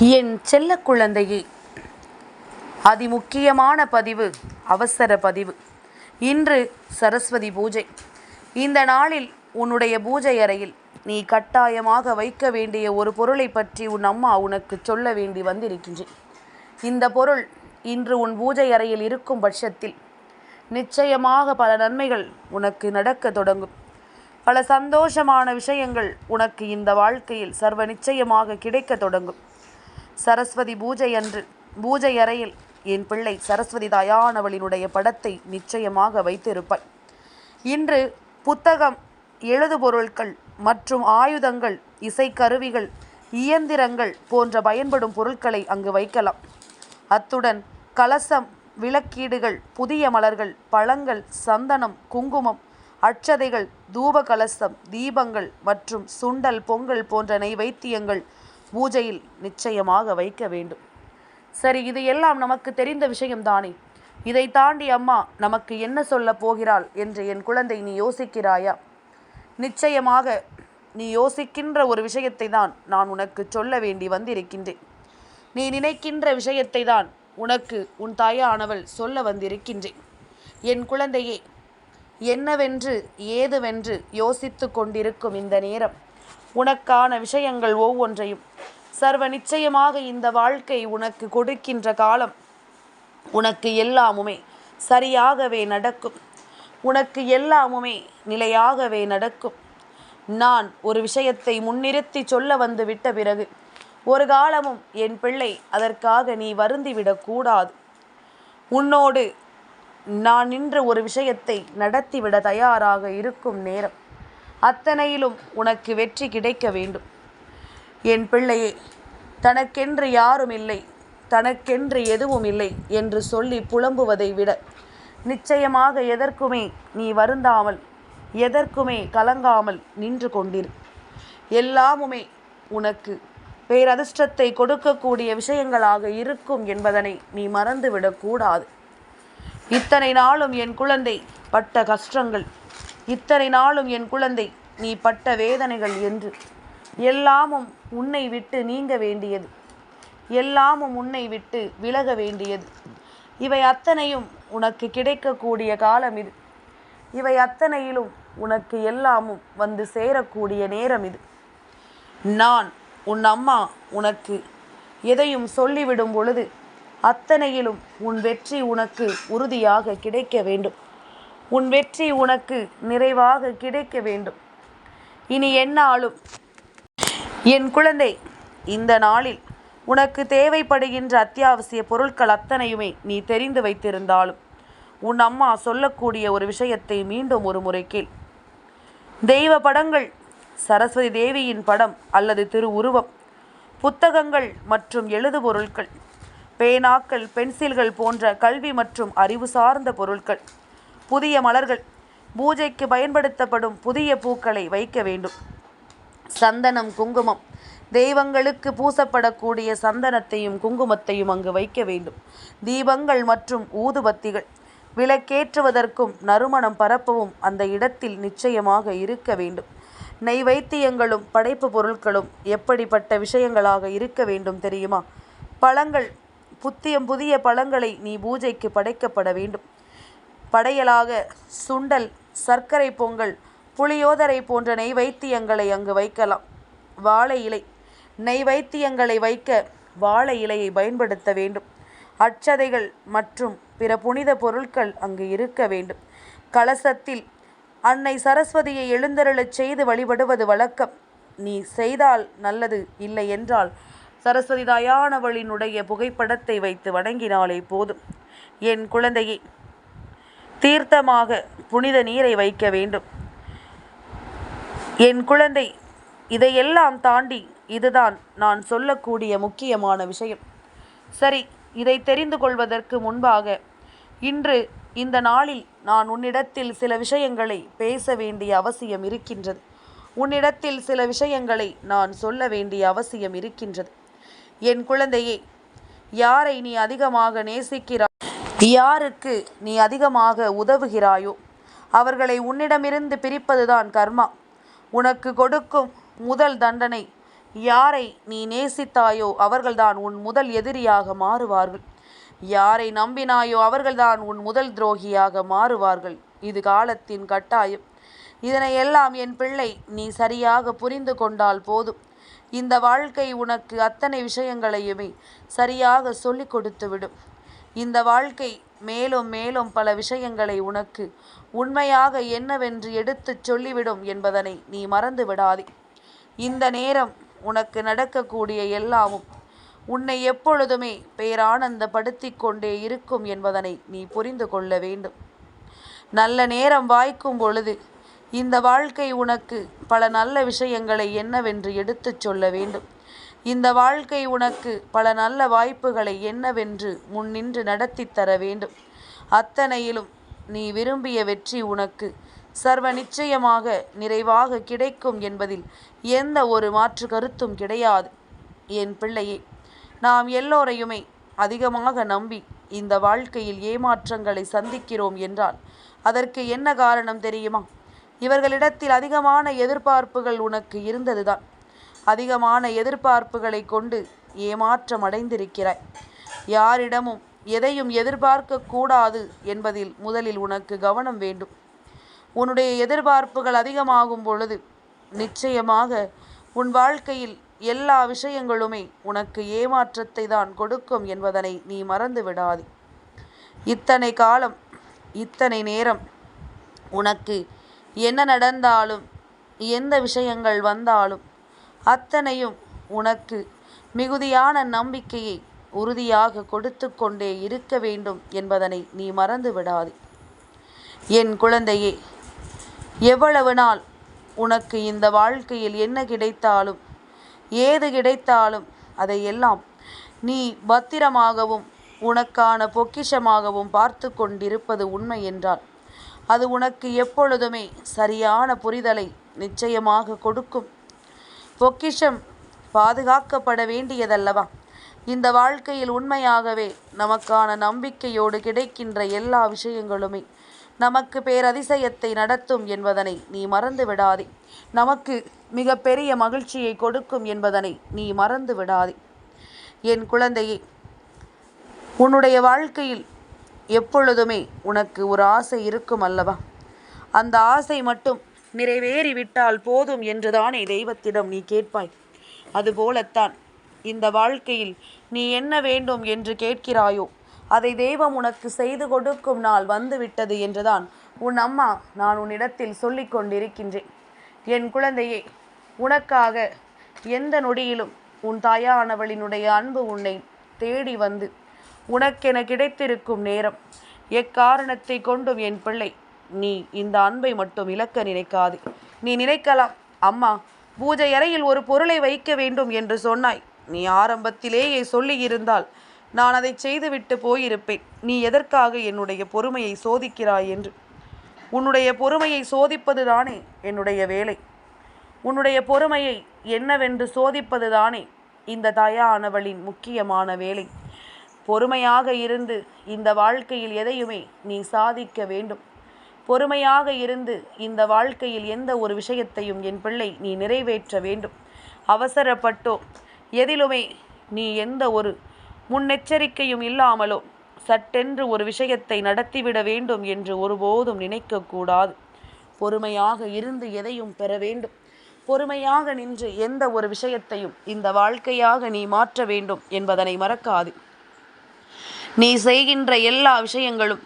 என் செல்ல குழந்தையே. அதிமுக்கியமான பதிவு அவசர பதிவு. இன்று சரஸ்வதி பூஜை. இந்த நாளில் உன்னுடைய பூஜை அறையில் நீ கட்டாயமாக வைக்க வேண்டிய ஒரு பொருளை பற்றி உன் அம்மா உனக்கு சொல்ல வேண்டி வந்திருக்கின்றேன். இந்த பொருள் இன்று உன் பூஜை அறையில் இருக்கும் பட்சத்தில் நிச்சயமாக பல நன்மைகள் உனக்கு நடக்க தொடங்கும். பல சந்தோஷமான விஷயங்கள் உனக்கு இந்த வாழ்க்கையில் சர்வ நிச்சயமாக கிடைக்க தொடங்கும். சரஸ்வதி பூஜை அன்று பூஜை அறையில் என் பிள்ளை சரஸ்வதி தாயானவளினுடைய படத்தை நிச்சயமாக வைத்திருப்பாய் இன்று புத்தகம் எழுதுபொருட்கள் மற்றும் ஆயுதங்கள் இசைக்கருவிகள் இயந்திரங்கள் போன்ற பயன்படும் பொருட்களை அங்கு வைக்கலாம். அத்துடன் கலசம் விளக்கீடுகள் புதிய மலர்கள் பழங்கள் சந்தனம் குங்குமம் அட்சதைகள் தூப கலசம் தீபங்கள் மற்றும் சுண்டல் பொங்கல் போன்ற நைவேத்தியங்கள் பூஜையில் நிச்சயமாக வைக்க வேண்டும். சரி இது எல்லாம் நமக்கு தெரிந்த விஷயம்தானே இதை தாண்டி அம்மா நமக்கு என்ன சொல்ல போகிறாள் என்று என் குழந்தை நீ யோசிக்கிறாயா? நிச்சயமாக நீ யோசிக்கின்ற ஒரு விஷயத்தை தான் நான் உனக்கு சொல்ல வேண்டி வந்திருக்கின்றேன். நீ நினைக்கின்ற விஷயத்தை தான் உனக்கு உன் தாயானவள் சொல்ல வந்திருக்கின்றேன். என் குழந்தையே என்னவென்று ஏதுவென்று யோசித்து கொண்டிருக்கும் இந்த நேரம் உனக்கான விஷயங்கள் ஒவ்வொன்றையும் சர்வ நிச்சயமாக இந்த வாழ்க்கை உனக்கு கொடுக்கின்ற காலம் உனக்கு எல்லாமுமே சரியாகவே நடக்கும். உனக்கு எல்லாமுமே நிலையாகவே நடக்கும். நான் ஒரு விஷயத்தை முன்னிறுத்தி சொல்ல வந்து விட்ட பிறகு ஒரு காலமும் என் பிள்ளை அதற்காக நீ வருந்திவிடக்கூடாது உன்னோடு நான் நின்ற ஒரு விஷயத்தை நடத்திவிட தயாராக இருக்கும் நேரம். அத்தனையிலும் உனக்கு வெற்றி கிடைக்க வேண்டும். என் பிள்ளையே தனக்கென்று யாரும் இல்லை தனக்கென்று எதுவும் இல்லை என்று சொல்லி புலம்புவதை விட நிச்சயமாக எதற்குமே நீ வருந்தாமல் எதற்குமே கலங்காமல் நின்று கொண்டிரு. எல்லாமுமே உனக்கு பேரதிர்ஷ்டத்தை கொடுக்கக்கூடிய விஷயங்களாக இருக்கும் என்பதனை நீ மறந்துவிடக்கூடாது இத்தனை நாளும் என் குழந்தை பட்ட கஷ்டங்கள் இத்தனை நாளும் என் குழந்தை நீ பட்ட வேதனைகள் என்று. எல்லாமும் உன்னை விட்டு நீங்க வேண்டியது. எல்லாமும் உன்னை விட்டு விலக வேண்டியது. இவை அத்தனையும் உனக்கு கிடைக்கக்கூடிய காலம் இது. இவை அத்தனையிலும் உனக்கு எல்லாமும் வந்து சேரக்கூடிய நேரம் இது. நான் உன் அம்மா உனக்கு எதையும் சொல்லிவிடும் பொழுது அத்தனையிலும் உன் வெற்றி உனக்கு உறுதியாக கிடைக்க வேண்டும். உன் வெற்றி உனக்கு நிறைவாக கிடைக்க வேண்டும். இனி என்னாலும் என் குழந்தை இந்த நாளில் உனக்கு தேவைப்படுகின்ற அத்தியாவசிய பொருட்கள் அத்தனையுமே நீ தெரிந்து வைத்திருந்தாலும் உன் அம்மா சொல்லக்கூடிய ஒரு விஷயத்தை மீண்டும் ஒரு முறை கேள். தெய்வ படங்கள் சரஸ்வதி தேவியின் படம் அல்லது திரு உருவம் புத்தகங்கள் மற்றும் எழுதுபொருட்கள் பேனாக்கள் பென்சில்கள் போன்ற கல்வி மற்றும் அறிவு சார்ந்த பொருட்கள் புதிய மலர்கள் பூஜைக்கு பயன்படுத்தப்படும் புதிய பூக்களை வைக்க வேண்டும். சந்தனம் குங்குமம் தெய்வங்களுக்கு பூசப்படக்கூடிய சந்தனத்தையும் குங்குமத்தையும் அங்கு வைக்க வேண்டும். தீபங்கள் மற்றும் ஊதுபத்திகள் விளக்கேற்றுவதற்கும் நறுமணம் பரப்பவும் அந்த இடத்தில் நிச்சயமாக இருக்க வேண்டும். நெய்வைத்தியங்களும் படைப்பு பொருட்களும் எப்படிப்பட்ட விஷயங்களாக இருக்க வேண்டும் தெரியுமா? பழங்கள் புத்தியம் புதிய பழங்களை நீ பூஜைக்கு படைக்கப்பட வேண்டும். படையலாக சுண்டல் சர்க்கரை பொங்கல் புளியோதரை போன்ற நெய்வைத்தியங்களை அங்கு வைக்கலாம். வாழை இலை. நெய்வைத்தியங்களை வைக்க வாழை இலையை பயன்படுத்த வேண்டும். அட்சதைகள் மற்றும் பிற புனித பொருட்கள் அங்கு இருக்க வேண்டும். கலசத்தில் அன்னை சரஸ்வதியை எழுந்தருளச் செய்து வழிபடுவது வழக்கம். நீ செய்தால் நல்லது இல்லை என்றால் சரஸ்வதி தாயானவளினுடைய புகைப்படத்தை வைத்து வணங்கினாலே போதும். என் குழந்தையை தீர்த்தமாக புனித நீரை வைக்க வேண்டும். என் குழந்தை இதையெல்லாம் தாண்டி இதுதான் நான் சொல்லக்கூடிய முக்கியமான விஷயம். சரி இதை தெரிந்து கொள்வதற்கு முன்பாக இன்று இந்த நாளில் நான் உன்னிடத்தில் சில விஷயங்களை பேச வேண்டிய அவசியம் இருக்கின்றது. உன்னிடத்தில் சில விஷயங்களை நான் சொல்ல வேண்டிய அவசியம் இருக்கின்றது. என் குழந்தையே யாரை நீ அதிகமாக நேசிக்கிறாய்? யாருக்கு நீ அதிகமாக உதவுகிறாயோ அவர்களை உன்னிடமிருந்து பிரிப்பதுதான் கர்மா. உனக்கு கொடுக்கும் முதல் தண்டனை யாரை நீ நேசித்தாயோ அவர்கள்தான் உன் முதல் எதிரியாக மாறுவார்கள். யாரை நம்பினாயோ அவர்கள்தான் உன் முதல் துரோகியாக மாறுவார்கள். இது காலத்தின் கட்டாயம். இதனை எல்லாம் என் பிள்ளை நீ சரியாக புரிந்து கொண்டால் போதும். இந்த வாழ்க்கை உனக்கு அத்தனை விஷயங்களையுமே சரியாக சொல்லிக் கொடுத்துவிடும். இந்த வாழ்க்கை மேலும் மேலும் பல விஷயங்களை உனக்கு. உண்மையாக என்னவென்று எடுத்துச் சொல்லிவிடும் என்பதனை நீ மறந்து விடாதே. இந்த நேரம் உனக்கு நடக்கக்கூடிய எல்லாமும் உன்னை எப்பொழுதுமே பேரானந்தப்படுத்தி கொண்டே இருக்கும் என்பதனை நீ புரிந்து கொள்ள வேண்டும். நல்ல நேரம் வாய்க்கும் பொழுது இந்த வாழ்க்கை உனக்கு பல நல்ல விஷயங்களை என்னவென்று எடுத்துச் சொல்ல வேண்டும். இந்த வாழ்க்கை உனக்கு பல நல்ல வாய்ப்புகளை என்னவென்று முன்னின்று நடத்தி தர வேண்டும். அத்தனையிலும் நீ விரும்பிய வெற்றி உனக்கு சர்வ நிச்சயமாக நிறைவாக கிடைக்கும் என்பதில் எந்த ஒரு மாற்று கருத்தும் கிடையாது. என் பிள்ளையே நாம் எல்லோரையுமே அதிகமாக நம்பி இந்த வாழ்க்கையில் ஏமாற்றங்களை சந்திக்கிறோம் என்றால் அதற்கு என்ன காரணம் தெரியுமா? இவர்களிடத்தில் அதிகமான எதிர்பார்ப்புகள் உனக்கு இருந்ததுதான். அதிகமான எதிர்பார்ப்புகளை கொண்டு ஏமாற்றம் அடைந்திருக்கிறாய். யாரிடமும் எதையும் எதிர்பார்க்க கூடாது என்பதில் முதலில் உனக்கு கவனம் வேண்டும். உன்னுடைய எதிர்பார்ப்புகள் அதிகமாகும் பொழுது நிச்சயமாக உன் வாழ்க்கையில் எல்லா விஷயங்களுமே உனக்கு ஏமாற்றத்தை தான் கொடுக்கும் என்பதனை நீ மறந்து விடாது. இத்தனை காலம் இத்தனை நேரம் உனக்கு என்ன நடந்தாலும் எந்த விஷயங்கள் வந்தாலும் அத்தனையும் உனக்கு மிகுதியான நம்பிக்கையை உறுதியாக கொடுத்து கொண்டே இருக்க வேண்டும் என்பதனை நீ மறந்து விடாதே என் குழந்தையே எவ்வளவு நாள் உனக்கு இந்த வாழ்க்கையில் என்ன கிடைத்தாலும் ஏது கிடைத்தாலும் அதையெல்லாம் நீ பத்திரமாகவும் உனக்கான பொக்கிஷமாகவும் பார்த்து கொண்டிருப்பது உண்மை என்றால் அது உனக்கு எப்பொழுதுமே சரியான புரிதலை நிச்சயமாக கொடுக்கும். பொக்கிஷம் பாதுகாக்கப்பட வேண்டியதல்லவா? இந்த வாழ்க்கையில் உண்மையாகவே நமக்கான நம்பிக்கையோடு கிடைக்கின்ற எல்லா விஷயங்களுமே நமக்கு பேரதிசயத்தை நடத்தும் என்பதனை நீ மறந்து விடாதே நமக்கு மிக பெரிய மகிழ்ச்சியை கொடுக்கும் என்பதனை நீ மறந்து விடாதே என் குழந்தையே உன்னுடைய வாழ்க்கையில் எப்பொழுதுமே உனக்கு ஒரு ஆசை இருக்கும் அல்லவா அந்த ஆசை மட்டும் நிறைவேறிவிட்டால் போதும் என்றுதானே தெய்வத்திடம் நீ கேட்பாய். அதுபோலத்தான் இந்த வாழ்க்கையில் நீ என்ன வேண்டும் என்று கேட்கிறாயோ அதை தெய்வம் உனக்கு செய்து கொடுக்கும் நாள் வந்துவிட்டது என்றுதான் உன் அம்மா நான் உன்னிடத்தில் சொல்லிக் கொண்டிருக்கின்றேன். என் குழந்தையே உனக்காக எந்த நொடியிலும் உன் தாயானவளினுடைய அன்பு உன்னை தேடி வந்து உனக்கென கிடைத்திருக்கும் நேரம் எக்காரணத்தை கொண்டும் என் பிள்ளை நீ இந்த அன்பை மட்டும் இழக்க நினைக்காது. நீ நினைக்கலாம் அம்மா பூஜை அறையில் ஒரு பொருளை வைக்க வேண்டும் என்று சொன்னாய். நீ ஆரம்பத்திலேயே சொல்லியிருந்தால் நான் அதை செய்துவிட்டு போயிருப்பேன். நீ எதற்காக என்னுடைய பொறுமையை சோதிக்கிறாய் என்று. உன்னுடைய பொறுமையை சோதிப்பது தானே என்னுடைய வேலை. உன்னுடைய பொறுமையை என்னவென்று சோதிப்பது தானே இந்த தயானவளின் முக்கியமான வேலை. பொறுமையாக இருந்து இந்த வாழ்க்கையில் எதையுமே நீ சாதிக்க வேண்டும். பொறுமையாக இருந்து இந்த வாழ்க்கையில் எந்த ஒரு விஷயத்தையும் என் பிள்ளை நீ நிறைவேற்ற வேண்டும். அவசரப்பட்டோ எதிலுமே நீ எந்த ஒரு முன்னெச்சரிக்கையும் இல்லாமலோ சட்டென்று ஒரு விஷயத்தை நடத்திவிட வேண்டும் என்று ஒருபோதும் நினைக்கக்கூடாது. பொறுமையாக இருந்து எதையும் பெற வேண்டும். பொறுமையாக நின்று எந்த ஒரு விஷயத்தையும் இந்த வாழ்க்கையாக நீ மாற்ற வேண்டும் என்பதனை மறக்காது. நீ செய்கின்ற எல்லா விஷயங்களும்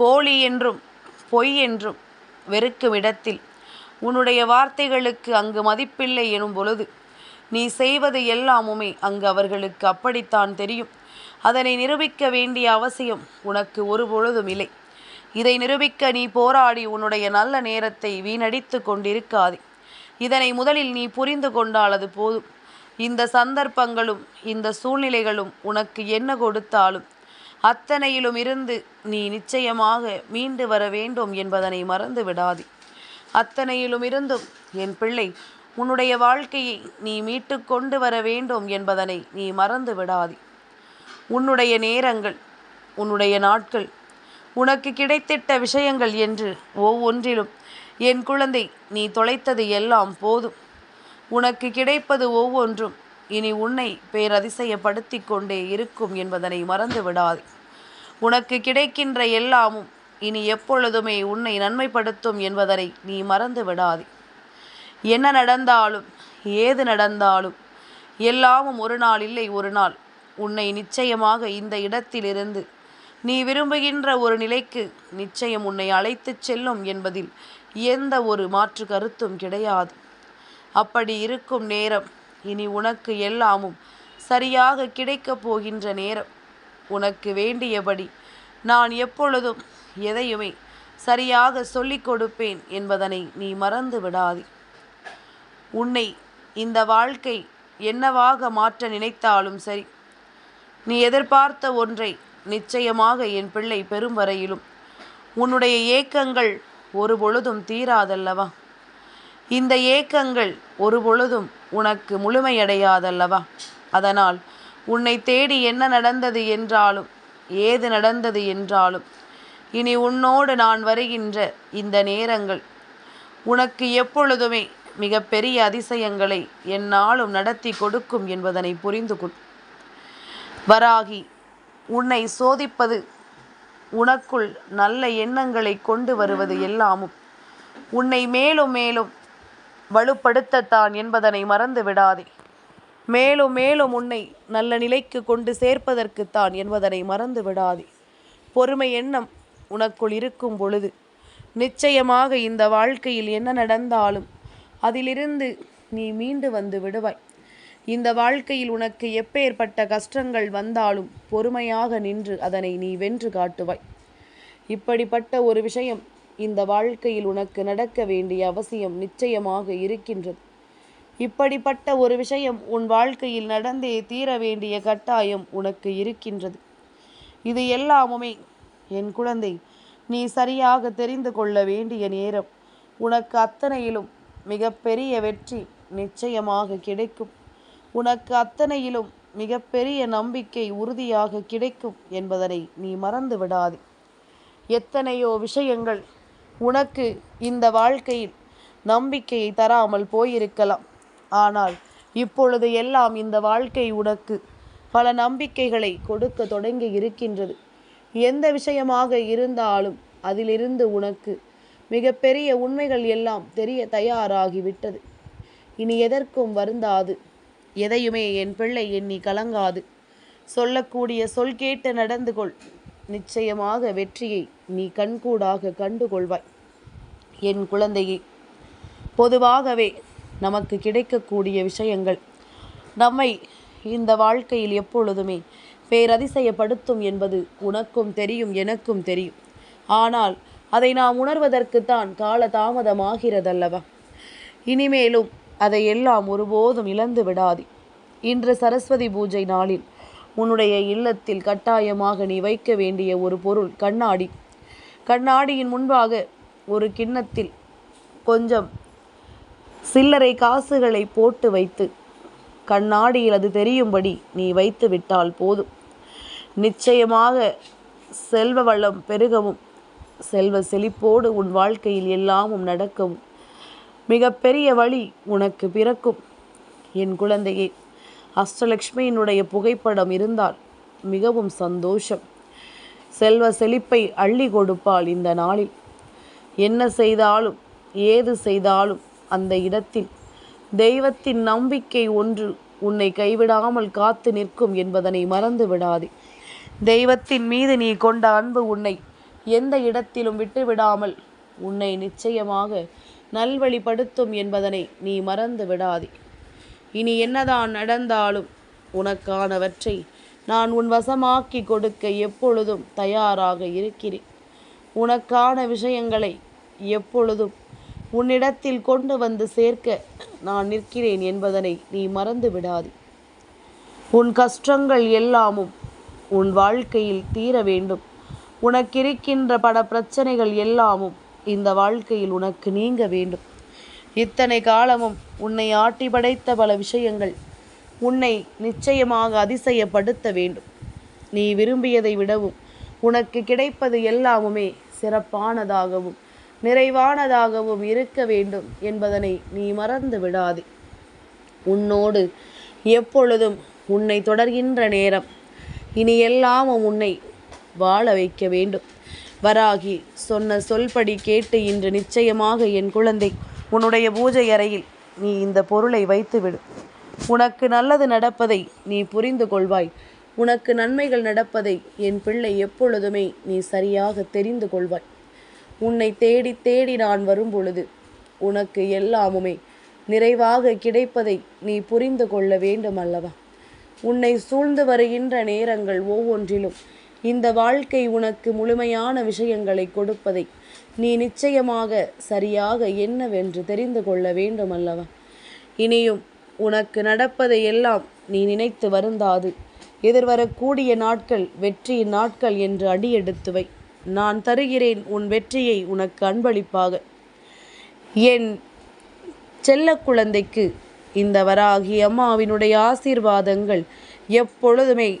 போலி என்றும் பொய் என்றும் வெறுக்கும் இடத்தில் உன்னுடைய வார்த்தைகளுக்கு அங்கு மதிப்பில்லை எனும் பொழுது நீ செய்வது எல்லாமுமே அங்கு அவர்களுக்கு அப்படித்தான் தெரியும். அதனை நிரூபிக்க வேண்டிய அவசியம் உனக்கு ஒரு பொழுதும் இல்லை. இதை நிரூபிக்க நீ போராடி உன்னுடைய நல்ல நேரத்தை வீணடித்து கொண்டிருக்காதே. இதனை முதலில் நீ புரிந்து கொண்டால் அது போதும். இந்த சந்தர்ப்பங்களும் இந்த சூழ்நிலைகளும் உனக்கு என்ன கொடுத்தாலும் அத்தனையிலும் இருந்து நீ நிச்சயமாக மீண்டு வர வேண்டும் என்பதனை மறந்து விடாதே. அத்தனையிலும் இருந்தும் என் பிள்ளை உன்னுடைய வாழ்க்கையை நீ மீட்டு கொண்டு வர வேண்டும் என்பதனை நீ மறந்து விடாதே. உன்னுடைய நேரங்கள் உன்னுடைய நாட்கள் உனக்கு கிடைத்திட்ட விஷயங்கள் என்று ஒவ்வொன்றிலும் என் குழந்தை நீ தொலைத்தது எல்லாம் போதும். உனக்கு கிடைப்பது ஒவ்வொன்றும் இனி உன்னை பேரதிசயப்படுத்தி கொண்டே இருக்கும் என்பதனை மறந்து விடாதே உனக்கு கிடைக்கின்ற எல்லாமும் இனி எப்பொழுதுமே உன்னை நன்மைப்படுத்தும் என்பதனை நீ மறந்து விடாதே என்ன நடந்தாலும் ஏது நடந்தாலும் எல்லாமும் ஒரு நாள் இல்லை ஒரு நாள். உன்னை நிச்சயமாக இந்த இடத்திலிருந்து நீ விரும்புகின்ற ஒரு நிலைக்கு நிச்சயம் உன்னை அழைத்துச் செல்லும் என்பதில் எந்த ஒரு மாற்று கருத்தும் கிடையாது. அப்படி இருக்கும் நேரம் இனி உனக்கு எல்லாமும் சரியாக கிடைக்கப் போகின்ற நேரம். உனக்கு வேண்டியபடி நான் எப்பொழுதும் எதையுமே சரியாக சொல்லிக் கொடுப்பேன் என்பதனை நீ மறந்து விடாதே. உன்னை இந்த வாழ்க்கை என்னவாக மாற்ற நினைத்தாலும் சரி நீ எதிர்பார்த்த ஒன்றை நிச்சயமாக என் பிள்ளை பெறும் வரையிலும் உன்னுடைய ஏக்கங்கள் ஒரு பொழுதும் தீராதல்லவா? இந்த ஏக்கங்கள் ஒரு பொழுதும் உனக்கு முழுமையடையாதல்லவா? அதனால் உன்னை தேடி என்ன நடந்தது என்றாலும் ஏது நடந்தது என்றாலும் இனி உன்னோடு நான் வருகின்ற இந்த நேரங்கள் உனக்கு எப்பொழுதுமே மிகப்பெரிய அதிசயங்களை என்னாலும் நடத்தி கொடுக்கும் என்பதனை புரிந்து கொள். வராகி உன்னை சோதிப்பது உனக்குள் நல்ல எண்ணங்களை கொண்டு வருவது எல்லாமும் உன்னை மேலும் மேலும் வலுப்படுத்தத்தான் என்பதனை மறந்து விடாதே. மேலும் மேலும் உன்னை நல்ல நிலைக்கு கொண்டு சேர்ப்பதற்குத்தான் என்பதனை மறந்து விடாதே. பொறுமை எண்ணம் உனக்குள் இருக்கும் பொழுது நிச்சயமாக இந்த வாழ்க்கையில் என்ன நடந்தாலும் அதிலிருந்து நீ மீண்டு வந்து விடுவாய். இந்த வாழ்க்கையில் உனக்கு எப்பேற்பட்ட கஷ்டங்கள் வந்தாலும் பொறுமையாக நின்று அதனை நீ வென்று காட்டுவாய். இப்படிப்பட்ட ஒரு விஷயம் இந்த வாழ்க்கையில் உனக்கு நடக்க வேண்டிய அவசியம் நிச்சயமாக இருக்கின்றது. இப்படிப்பட்ட ஒரு விஷயம் உன் வாழ்க்கையில் நடந்தே தீர வேண்டிய கட்டாயம் உனக்கு இருக்கின்றது. இது எல்லாமுமே என் குழந்தை நீ சரியாக தெரிந்து கொள்ள வேண்டிய நேரம். உனக்கு அத்தனையிலும் மிகப்பெரிய வெற்றி நிச்சயமாக கிடைக்கும். உனக்கு அத்தனையிலும் மிகப்பெரிய நம்பிக்கை உறுதியாக கிடைக்கும் என்பதனை நீ மறந்து விடாதே எத்தனையோ விஷயங்கள் உனக்கு இந்த வாழ்க்கையில் நம்பிக்கையை தராமல் போயிருக்கலாம். ஆனால் இப்பொழுது எல்லாம் இந்த வாழ்க்கை உனக்கு பல நம்பிக்கைகளை கொடுக்க தொடங்கி இருக்கின்றது. எந்த விஷயமாக இருந்தாலும் அதிலிருந்து உனக்கு மிகப்பெரிய உண்மைகள் எல்லாம் தெரிய தயாராகிவிட்டது. இனி எதற்கும் வருந்தாது. எதையுமே என் பிள்ளை எண்ணி கலங்காது. சொல்லக்கூடிய சொல் கேட்டு நடந்து கொள். நிச்சயமாக வெற்றியை நீ கண்கூடாக கண்டுகொள்வாய். என் குழந்தையை பொதுவாகவே நமக்கு கிடைக்கக்கூடிய விஷயங்கள் நம்மை இந்த வாழ்க்கையில் எப்பொழுதுமே பேரதிசயப்படுத்தும் என்பது உனக்கும் தெரியும் எனக்கும் தெரியும். ஆனால் அதை நாம் உணர்வதற்குத்தான் கால தாமதமாகிறதல்லவா? இனிமேலும் அதை எல்லாம் ஒருபோதும் இழந்து விடாது இன்று சரஸ்வதி பூஜை நாளில் உன்னுடைய இல்லத்தில் கட்டாயமாக நீ வைக்க வேண்டிய ஒரு பொருள் கண்ணாடி. கண்ணாடியின் முன்பாக ஒரு கிண்ணத்தில் கொஞ்சம் சில்லறை காசுகளை போட்டு வைத்து கண்ணாடியில் அது தெரியும்படி நீ வைத்து விட்டால் போதும். நிச்சயமாக செல்வ வளம் பெருகவும் செல்வ செழிப்போடு உன் வாழ்க்கையில் எல்லாமும் நடக்கவும் மிகப்பெரிய வழி உனக்கு பிறக்கும். என் குழந்தையே அஷ்டலக்ஷ்மியினுடைய புகைப்படம் இருந்தால் மிகவும் சந்தோஷம். செல்வ செழிப்பை அள்ளி கொடுப்பாள் இந்த நாளில். என்ன செய்தாலும் ஏது செய்தாலும் அந்த இடத்தில் தெய்வத்தின் நம்பிக்கை ஒன்று உன்னை கைவிடாமல் காத்து நிற்கும் என்பதனை மறந்து விடாதே. தெய்வத்தின் மீது நீ கொண்ட அன்பு உன்னை எந்த இடத்திலும் விட்டுவிடாமல் உன்னை நிச்சயமாக நல்வழிப்படுத்தும் என்பதனை நீ மறந்து விடாதே. இனி என்னதான் நடந்தாலும் உனக்கானவற்றை நான் உன் வசமாக்கி கொடுக்க எப்பொழுதும் தயாராக இருக்கிறேன். உனக்கான விஷயங்களை எப்பொழுதும் உன்னிடத்தில் கொண்டு வந்து சேர்க்க நான் நிற்கிறேன் என்பதனை நீ மறந்து விடாதே. உன் கஷ்டங்கள் எல்லாமும் உன் வாழ்க்கையில் தீர வேண்டும். உனக்கிருக்கின்ற பல பிரச்சனைகள் எல்லாமும் இந்த வாழ்க்கையில் உனக்கு நீங்க வேண்டும். இத்தனை காலமும் உன்னை ஆட்டி படைத்த பல விஷயங்கள் உன்னை நிச்சயமாக அதிசயப்படுத்த வேண்டும். நீ விரும்பியதை விடவும் உனக்கு கிடைப்பது எல்லாமுமே சிறப்பானதாகவும் நிறைவானதாகவும் இருக்க வேண்டும் என்பதனை நீ மறந்து விடாதே. உன்னோடு எப்பொழுதும் உன்னை தொடர்கின்ற நேரம் இனி எல்லாமும் உன்னை வாழ வைக்க வேண்டும். வராகி சொன்ன சொல்படி கேட்டு இன்று நிச்சயமாக என் குழந்தை உன்னுடைய பூஜை அறையில் நீ இந்த பொருளை வைத்துவிடு. உனக்கு நல்லது நடப்பதை நீ புரிந்து கொள்வாய். உனக்கு நன்மைகள் நடப்பதை என் பிள்ளை எப்பொழுதுமே நீ சரியாக தெரிந்து கொள்வாய். உன்னை தேடி தேடி நான் வரும் பொழுது உனக்கு எல்லாமுமே நிறைவாக கிடைப்பதை நீ புரிந்து கொள்ள வேண்டும் அல்லவா? உன்னை சூழ்ந்து வருகின்ற நேரங்கள் ஒவ்வொன்றிலும் இந்த வாழ்க்கை உனக்கு முழுமையான விஷயங்களை கொடுப்பதை நீ நிச்சயமாக சரியாக என்னவென்று தெரிந்து கொள்ள வேண்டும் அல்லவா இனியும் உனக்கு நடப்பதை எல்லாம் நீ நினைத்து வருந்தாது. எதிர்வரக்கூடிய நாட்கள் வெற்றியின் நாட்கள் என்று அடியெடுத்துவை. நான் தருகிறேன் உன் வெற்றியை உனக்கு அன்பளிப்பாக. என் செல்ல குழந்தைக்கு இந்த வராகி அம்மாவினுடைய ஆசீர்வாதங்கள் எப்பொழுதுமே